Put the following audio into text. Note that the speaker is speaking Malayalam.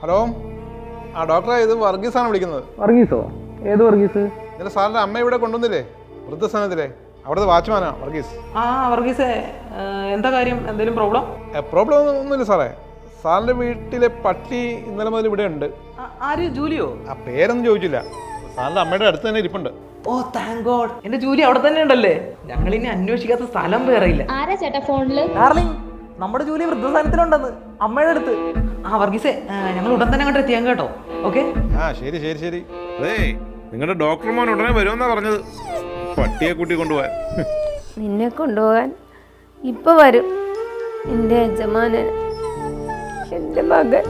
ഹലോ. ആ ഡോക്ടറെ ഇത് വർഗീസാണ് വിളിക്കുന്നത്. വർഗീസോ? ഏത് വർഗീസ്? എന്റെ സാറിന്റെ അമ്മ ഇവിടെ കൊണ്ടുവന്നില്ലേ? വൃദ്ധസ്ഥാനത്തിലെ. അവിടുത്തെ വാച്ച്മാനാ വർഗീസ്. ആ വർഗീസേ ആ, എന്താ കാര്യം? എന്തെങ്കിലും പ്രോബ്ലം പ്രോബ്ലം ഒന്നും ഒന്നുമില്ല സാറേ. സാറിന്റെ വീട്ടിലെ പട്ടി ഇന്നലെ മുതൽ ഇവിടെ ഉണ്ട്. ആര്? ജൂലിയോ? ആ പേരൊന്നും ചോദിച്ചില്ല. സാറിന്റെ അമ്മയുടെ അടുത്ത് തന്നെ ഇരിപ്പുണ്ട്. ഓ താങ്ക് ഗോഡ് എന്റെ ജൂലി അവിടെ തന്നെ ഉണ്ടല്ലേ? ഞങ്ങൾ ഇനി അന്വേഷിക്കാത്ത സ്ഥലം വേറെ ഇല്ല. ആരാ ചേട്ടാ ഫോണിൽ ഡാർലിംഗ് നമ്മുടെ ജൂലി വൃദ്ധസ്ഥാനത്തിലുണ്ടെന്ന്. അമ്മയുടെ അടുത്ത്. ആ വർഗീസേ ഞങ്ങൾ ഉടൻ തന്നെ അങ്ങോട്ട് എത്തിയാൻ കേട്ടോ. ഓക്കെ? ആ ശരി ശരി ശരി. അതേ നിങ്ങളുടെ ഡോക്ടർമാൻ ഉടനെ വരുമെന്നാ പറഞ്ഞത്. പട്ടിയെ കൂട്ടി കൊണ്ടുപോവാൻ നിന്നെ കൊണ്ടുപോകാൻ ഇപ്പൊ വരും. എന്റെ യജമാനൻ എന്റെ മകൻ.